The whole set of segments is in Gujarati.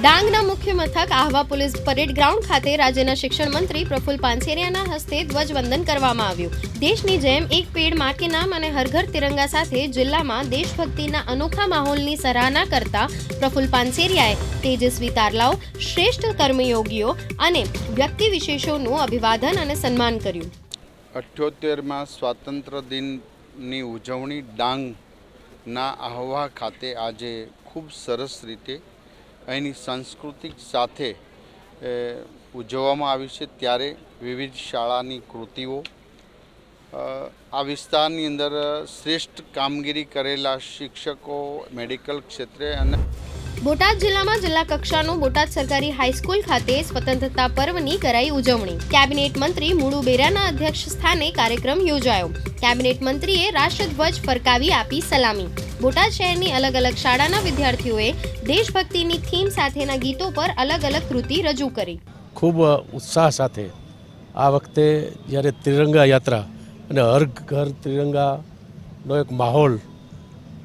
ડાંગના મુખ્ય મથક આહવા પોલીસ પરેડ ગ્રાઉન્ડ ખાતે રાજ્યના શિક્ષણ મંત્રી પ્રફુલ પાનસેરિયાના હસ્તે ધ્વજવંદન કરવામાં આવ્યું. દેશની જેમ એક પેડમાં કે નામ અને હરઘર તિરંગા સાથે જિલ્લામાં દેશભક્તિના અનોખા માહોલની સરાહના કરતા પ્રફુલ પાનસેરિયાએ તેજસ્વી તારલાઓ, શ્રેષ્ઠ કર્મયોગીઓ અને વ્યક્તિ વિશેષોનું અભિવાદન અને સન્માન કર્યું. અઠ્યોતેરમાં સ્વાતંત્ર્ય દિનની ઉજવણી ડાંગના આહવા ખાતે આજે ખૂબ સરસ રીતે અહીંની સાંસ્કૃતિક સાથે ઉજવવામાં આવી છે ત્યારે વિવિધ શાળાની કૃતિઓ. આ વિસ્તારની અંદર શ્રેષ્ઠ કામગીરી કરેલા શિક્ષકો, મેડિકલ ક્ષેત્રે અને બોટાદ જિલ્લામાં જિલ્લા કક્ષાનું બોટાદ સરકારી હાઈસ્કૂલ ખાતે સ્વતંત્રતા પર્વની કરાઈ ઉજવણી. કેબિનેટ મંત્રી મુળુ બેરાના અધ્યક્ષ સ્થાને કાર્યક્રમ યોજાયો. કેબિનેટ મંત્રીએ રાષ્ટ્રધ્વજ ફરકાવી આપી સલામી. બોટાદ શહેરની અલગ અલગ શાળાના વિદ્યાર્થીઓએ દેશભક્તિની થીમ સાથેના ગીતો પર અલગ અલગ કૃતિ રજૂ કરી. ખૂબ ઉત્સાહ સાથે આ વખતે જ્યારે ત્રિરંગા યાત્રા અને હર ઘર ત્રિરંગાનો એક માહોલ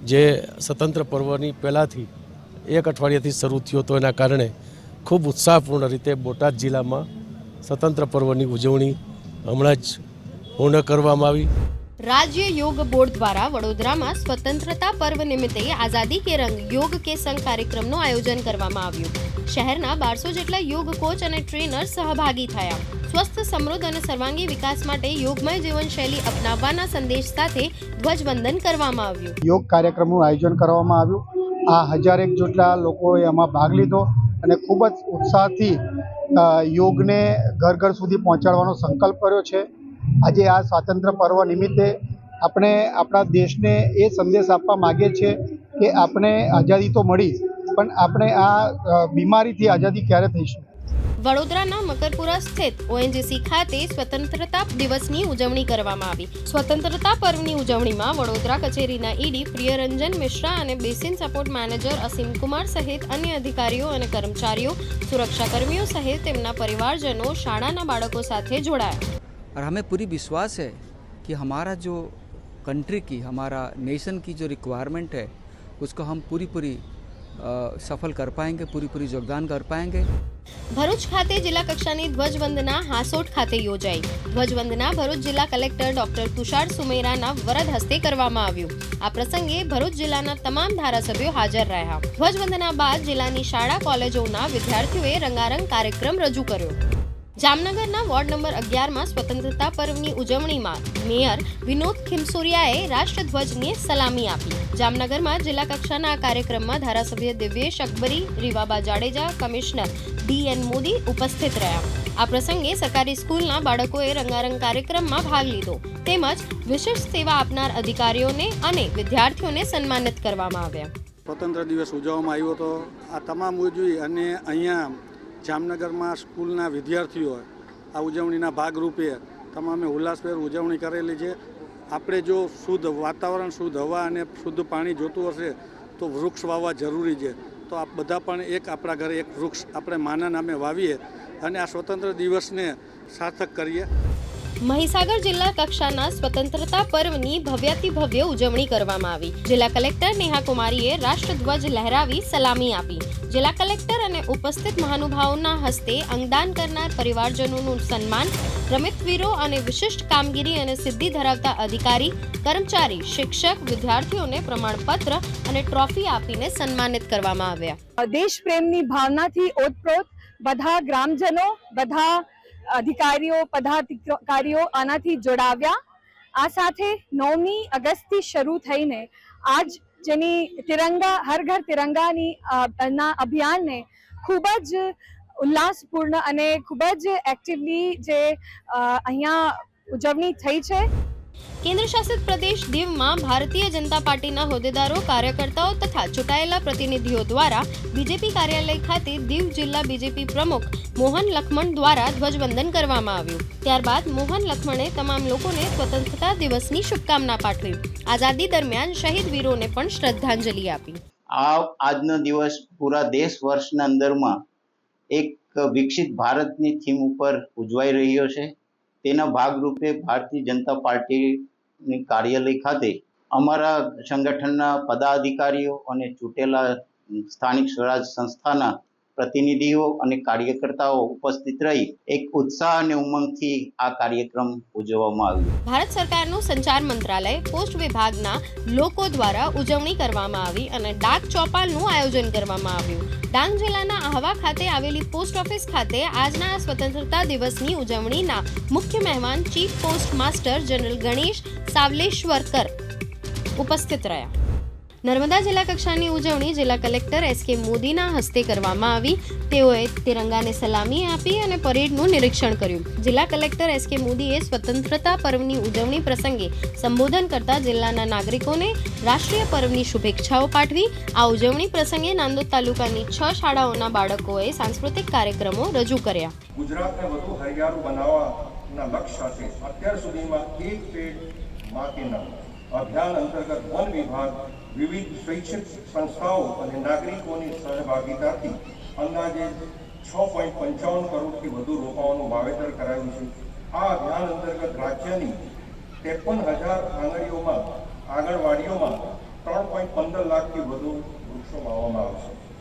જે સ્વતંત્ર પર્વની પહેલાંથી એક અઠવાડિયાથી શરૂ થયો હતો એના કારણે ખૂબ ઉત્સાહપૂર્ણ રીતે બોટાદ જિલ્લામાં સ્વતંત્ર પર્વની ઉજવણી હમણાં જ પૂર્ણ કરવામાં આવી. રાજ્ય યોગ બોર્ડ દ્વારા વડોદરામાં સ્વતંત્રતા પર્વ નિમિત્તે આઝાદી કે રંગ યોગ કે સંગ કાર્યક્રમનું આયોજન કરવામાં આવ્યું. શહેરના બારસો જેટલા યોગ કોચ અને ટ્રેનર સહભાગી થયા. સ્વસ્થ સમૃદ્ધ અને સર્વાંગી વિકાસ માટે યોગમય જીવનશૈલી અપનાવવાના સંદેશ સાથે ધ્વજવંદન કરવામાં આવ્યું. યોગ કાર્યક્રમનું આયોજન કરવામાં આવ્યું. આ હજારેક જેટલા લોકોએ એમાં ભાગ લીધો અને ખૂબ જ ઉત્સાહથી યોગને ઘર ઘર સુધી પહોંચાડવાનો સંકલ્પ કર્યો છે. આજે આ સ્વાતંત્ર્ય પર્વ નિમિત્તે આપણે આપણા દેશને એ સંદેશ આપવા માગીએ છીએ કે આપણે આઝાદી તો મળી, પણ આપણે આ બીમારીથી આઝાદી ક્યારે થઈશું? વડોદરાના મકરપુરા સ્થિત ઓએનજીસી ખાતે સ્વતંત્રતા દિવસની ઉજવણી કરવામાં આવી સ્વતંત્રતા પર્વની ઉજવણીમાં વડોદરા કચેરીના ઈડી પ્રિયરંજન મિશ્રા અને બેસિન સપોર્ટ મેનેજર અસીમ કુમાર સહિત અન્ય અધિકારીઓ અને કર્મચારીઓ સુરક્ષાકર્મીઓ સહિત તેમના પરિવારજનો શાળાના બાળકો સાથે જોડાયા और हमें पूरी विश्वास है कि हमारा जो कंट्री की हमारा नेशन की जो रिक्वायरमेंट है उसको हम पूरी पूरी अ, सफल कर पाएंगे पूरी पूरी योगदान कर पाएंगे ભરૂચ ખાતે જિલ્લા કક્ષાની ધ્વજવંદના હાસોટ ખાતે યોજાઈ. ધ્વજવંદના ભરૂચ જિલ્લા કલેક્ટર ડોક્ટર તુષાર સુમેરાના વરદ હસ્તે કરવામાં આવ્યું. આ પ્રસંગે ભરૂચ જિલ્લાના તમામ ધારાસભ્યો હાજર રહ્યા. ધ્વજવંદના બાદ જિલ્લાની શાળા કોલેજોના વિદ્યાર્થીઓએ રંગારંગ કાર્યક્રમ રજૂ કર્યો. જામનગરના વોર્ડ નંબર અગિયારમાં સ્વતંત્રતા પર્વની ઉજવણીમાં મેયર વિનોદ ખીમસુરિયાએ રાષ્ટ્રધ્વજને સલામી આપી. જામનગરમાં જિલ્લા કક્ષાના આ કાર્યક્રમમાં ધારાસભ્ય Divyesh Akbari, Rivaba Jadeja, commissioner D N Modi ઉપસ્થિત રહ્યા. આ પ્રસંગે સરકારી સ્કૂલના બાળકોએ રંગારંગ કાર્યક્રમમાં ભાગ લીધો. તેમજ વિશિષ્ટ સેવા આપનાર અધિકારીઓને અને વિદ્યાર્થીઓને સન્માનિત કરવામાં આવ્યા. સ્વતંત્ર દિવસ ઉજવવામાં આવ્યો હતો. આ તમામ ઉજવી અને અહીંયા જામનગરમાં સ્કૂલના વિદ્યાર્થીઓ આ ઉજવણીના ભાગરૂપે તમામે ઉલ્લાસભેર ઉજવણી કરેલી છે. આપણે જો શુદ્ધ વાતાવરણ, શુદ્ધ હવા અને શુદ્ધ પાણી જોતું હશે તો વૃક્ષ વાવવા જરૂરી છે. તો આ બધા પણ એક આપણા ઘરે એક વૃક્ષ આપણે માના નામે વાવીએ અને આ સ્વતંત્ર દિવસને સાર્થક કરીએ. મહીસાગર જિલ્લા કક્ષાના સ્વતંત્રતા પર્વની ભવ્યાતિ ભવ્ય ઉજવણી કરવામાં આવી. જિલ્લા કલેક્ટર નેહા કુમારીએ રાષ્ટ્રધ્વજ લહેરાવી સલામી આપી. જિલ્લા કલેક્ટર અને ઉપસ્થિત મહાનુભાવોના હસ્તે અંગદાન કરનાર પરિવારજનોનું સન્માન, રમતવીરો અને વિશિષ્ટ કામગીરી અને સિદ્ધિ ધરાવતા અધિકારી, કર્મચારી, શિક્ષક, વિદ્યાર્થીઓને પ્રમાણપત્ર અને ટ્રોફી આપીને સન્માનિત કરવામાં આવ્યા. દેશ પ્રેમની ભાવનાથી ઓતપ્રોત બધા ગ્રામજનો, બધા અધિકારીઓ, પદાધિકારીઓ આનાથી જોડાવ્યા. આ સાથે નવમી અગસ્ટથી શરૂ થઈને આજ જેની તિરંગા, હર ઘર તિરંગાની ના અભિયાનને ખૂબ જ ઉલ્લાસપૂર્ણ અને ખૂબ જ એક્ટિવલી જે અહીંયા ઉજવણી થઈ છે. કેન્દ્ર શાસિત પ્રદેશ દીવમાં ભારતીય જનતા પાર્ટીના હોદ્દેદારો, કાર્યકર્તાઓ તથા ચૂંટાયેલા પ્રતિનિધિઓ દ્વારા બીજેપી કાર્યાલય ખાતે દીવ જિલ્લા બીજેપી પ્રમુખ મોહન લખમણ દ્વારા ધ્વજવંદન કરવામાં આવ્યું. ત્યારબાદ મોહન લખમણે તમામ લોકોને સ્વતંત્રતા દિવસની શુભકામના પાઠવી. આઝાદી દરમિયાન શહીદ વીરોને પણ શ્રદ્ધાંજલિ આપી. આ આજનો દિવસ પૂરા દેશ વર્ષના અંદરમાં એક વિકસિત ભારતની થીમ ઉપર ઉજવાઈ રહ્યો છે. તેના ભાગરૂપે ભારતીય જનતા પાર્ટીની કાર્યાલય ખાતે અમારા સંગઠનના પદાધિકારીઓ અને ચૂંટેલા સ્થાનિક સ્વરાજ સંસ્થાના પ્રતિનિધિઓ અને કાર્યકર્તાઓ ઉપસ્થિત રહી એક ઉત્સાહ અને ઉમંગથી આ કાર્યક્રમ ઉજવવામાં આવ્યો. ભારત સરકારનું સંચાર મંત્રાલય પોસ્ટ વિભાગના લોકો દ્વારા ઉજવણી કરવામાં આવી અને ડાક ચોપાલનું આયોજન કરવામાં આવ્યું. ડાંગ જિલ્લાના આહવા ખાતે આવેલી પોસ્ટ ઓફિસ ખાતે આજના સ્વતંત્રતા દિવસની ઉજવણીના મુખ્ય મહેમાન chief post master general Ganesh Savaleshwarkar ઉપસ્થિત રહ્યા. નર્મદા જિલ્લા કક્ષાની ઉજવણી જિલ્લા કલેક્ટર એસ કે મોદીના હસ્તે કરવામાં આવી. તેઓએ તિરંગાને સલામી આપી અને પરેડનું નિરીક્ષણ કર્યું. જિલ્લા કલેક્ટર એસ કે મોદીએ સ્વતંત્રતા પર્વની ઉજવણી પ્રસંગે સંબોધન કરતા જિલ્લાના નાગરિકોને રાષ્ટ્રીય પર્વની શુભેચ્છાઓ પાઠવી. આ ઉજવણી પ્રસંગે નાંદોદ તાલુકાની છ શાળાઓના બાળકોએ સાંસ્કૃતિક કાર્યક્રમો રજૂ કર્યા. ગુજરાતને વધુ હરિયાળું બનાવવાના લક્ષ્ય સાથે અત્યાર સુધીમાં એક પેડમાં નામ અભિયાન અંતર્ગત વન વિભાગ, વિવિધ શૈક્ષિક સંસ્થાઓ અને નાગરિકોની સહભાગીતાથી અંદાજે છ પોઈન્ટ પંચાવન કરોડથી વધુ રોપાઓનું વાવેતર કરાયું છે. આ અભિયાન અંતર્ગત રાજ્યની ત્રેપન હજાર આંગણીઓમાં આંગણવાડીઓમાં ત્રણ પોઈન્ટ પંદર લાખથી વધુ વૃક્ષો વાવવામાં આવશે